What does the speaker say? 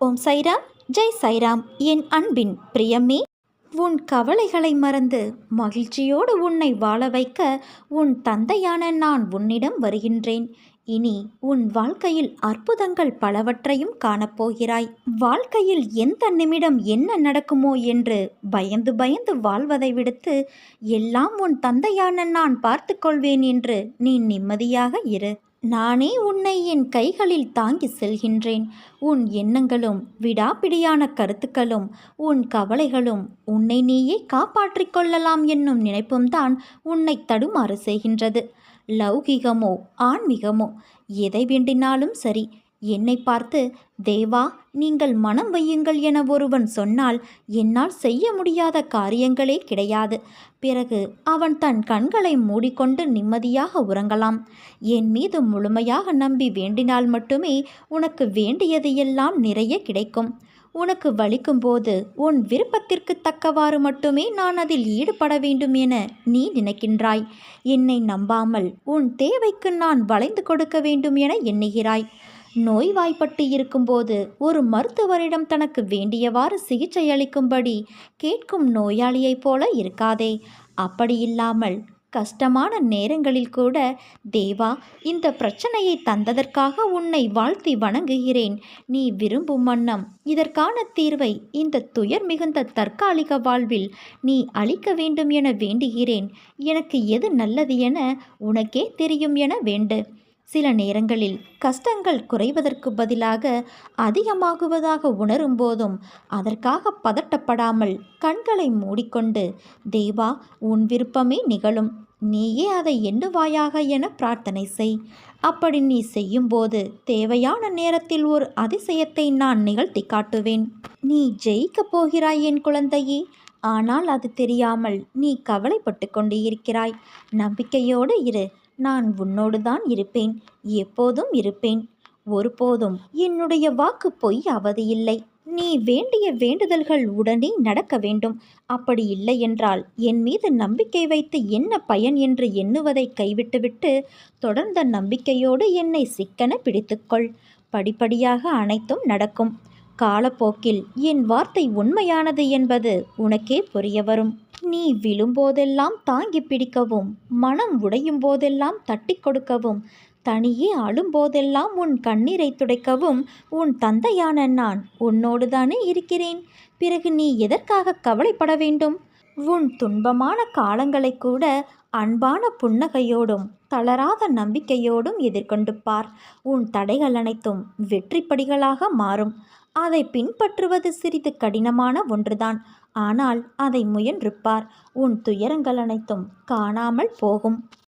ஓம் சைராம் ஜெய் சைராம். என் அன்பின் பிரியமே உன் கவலைகளை மறந்து மகிழ்ச்சியோடு உன்னை வாழ வைக்க உன் தந்தையான நான் உன்னிடம் வருகின்றேன். இனி உன் வாழ்க்கையில் அற்புதங்கள் பலவற்றையும் காணப்போகிறாய். வாழ்க்கையில் எந்த நிமிடம் என்ன நடக்குமோ என்று பயந்து பயந்து வாழ்வதை விடுத்து எல்லாம் உன் தந்தையான நான் பார்த்து கொள்வேன் என்று நீ நிம்மதியாக இரு. நானே உன்னை என் கைகளில் தாங்கி செல்கின்றேன். உன் எண்ணங்களும் விடாப்பிடியான கருத்துக்களும் உன் கவலைகளும் உன்னை நீயே காப்பாற்றிக் கொள்ளலாம் என்னும் நினைப்பும் தான் உன்னை தடுமாறு செய்கின்றது. லௌகிகமோ ஆன்மீகமோ எதை வேண்டினாலும் சரி என்னை பார்த்து தேவா நீங்கள் மனம் வையுங்கள் என ஒருவன் சொன்னால் என்னால் செய்ய முடியாத காரியங்களே கிடையாது. பிறகு அவன் தன் கண்களை மூடிக்கொண்டு நிம்மதியாக உறங்கலாம். என் மீது முழுமையாக நம்பி வேண்டினால் மட்டுமே உனக்கு வேண்டியது எல்லாம் நிறைய கிடைக்கும். உனக்கு வலிக்கும்போது உன் விருப்பத்திற்கு தக்கவாறு மட்டுமே நான் அதில் ஈடுபட வேண்டும் என நீ நினைக்கின்றாய். என்னை நம்பாமல் உன் தேவைக்கு நான் வளைந்து கொடுக்க வேண்டும் என எண்ணுகிறாய். நோய்வாய்ப்பட்டு இருக்கும்போது ஒரு மருத்துவரிடம் தனக்கு வேண்டியவாறு சிகிச்சை அளிக்கும்படி கேட்கும் நோயாளியைப் போல இருக்காதே. அப்படியில்லாமல் கஷ்டமான நேரங்களில் கூட தேவா இந்த பிரச்சனையை தந்ததற்காக உன்னை வாழ்த்தி வணங்குகிறேன். நீ விரும்பும் வண்ணம். இதற்கான தீர்வை இந்த துயர் மிகுந்த தற்காலிக வாழ்வில் நீ அளிக்க வேண்டும் என வேண்டுகிறேன். எனக்கு எது நல்லது என உனக்கே தெரியும் என வேண்டு. சில நேரங்களில் கஷ்டங்கள் குறைவதற்கு பதிலாக அதிகமாகுவதாக உணரும் போதும் அதற்காக பதட்டப்படாமல் கண்களை மூடிக்கொண்டு தேவா உன் விருப்பமே நிகழும். நீயே அதை எண்ணுவாயாக என பிரார்த்தனை செய். அப்படி நீ செய்யும்போது தேவையான நேரத்தில் ஒரு அதிசயத்தை நான் நிகழ்த்தி காட்டுவேன். நீ ஜெயிக்கப் போகிறாய் என் குழந்தையே. ஆனால் அது தெரியாமல் நீ கவலைப்பட்டு கொண்டு இருக்கிறாய். நம்பிக்கையோடு இரு. நான் உன்னோடு தான் இருப்பேன் எப்போதும் இருப்பேன். ஒருபோதும் என்னுடைய வாக்கு பொய் அவதியில்லை நீ வேண்டிய வேண்டுதல்கள் உடனே நடக்க வேண்டும். அப்படி இல்லை என்றால் என் மீது நம்பிக்கை வைத்து என்ன பயன் என்று எண்ணுவதை கைவிட்டுவிட்டு தொடர்ந்த நம்பிக்கையோடு என்னை சிக்கன பிடித்துக்கொள். படிப்படியாக அனைத்தும் நடக்கும். காலப்போக்கில் என் வார்த்தை உண்மையானது என்பது உனக்கே புரிய வரும். நீ விழும்போதெல்லாம் தாங்கி பிடிக்கவும் மனம் உடையும் போதெல்லாம் தட்டி கொடுக்கவும் தனியே அழும்போதெல்லாம் உன் கண்ணீரை துடைக்கவும் உன் தந்தையான நான் உன்னோடுதானே இருக்கிறேன். பிறகு நீ எதற்காக கவலைப்பட வேண்டும்? உன் துன்பமான காலங்களை கூட அன்பான புன்னகையோடும் தளராத நம்பிக்கையோடும் எதிர்கொண்டு பார். உன் தடைகள் அனைத்தும் வெற்றிப்படிகளாக மாறும். அதை பின்பற்றுவது சிறிது கடினமான ஒன்றுதான். ஆனால் அதை முயன்றுப்பார் உன் துயரங்கள் அனைத்தும் காணாமல் போகும்.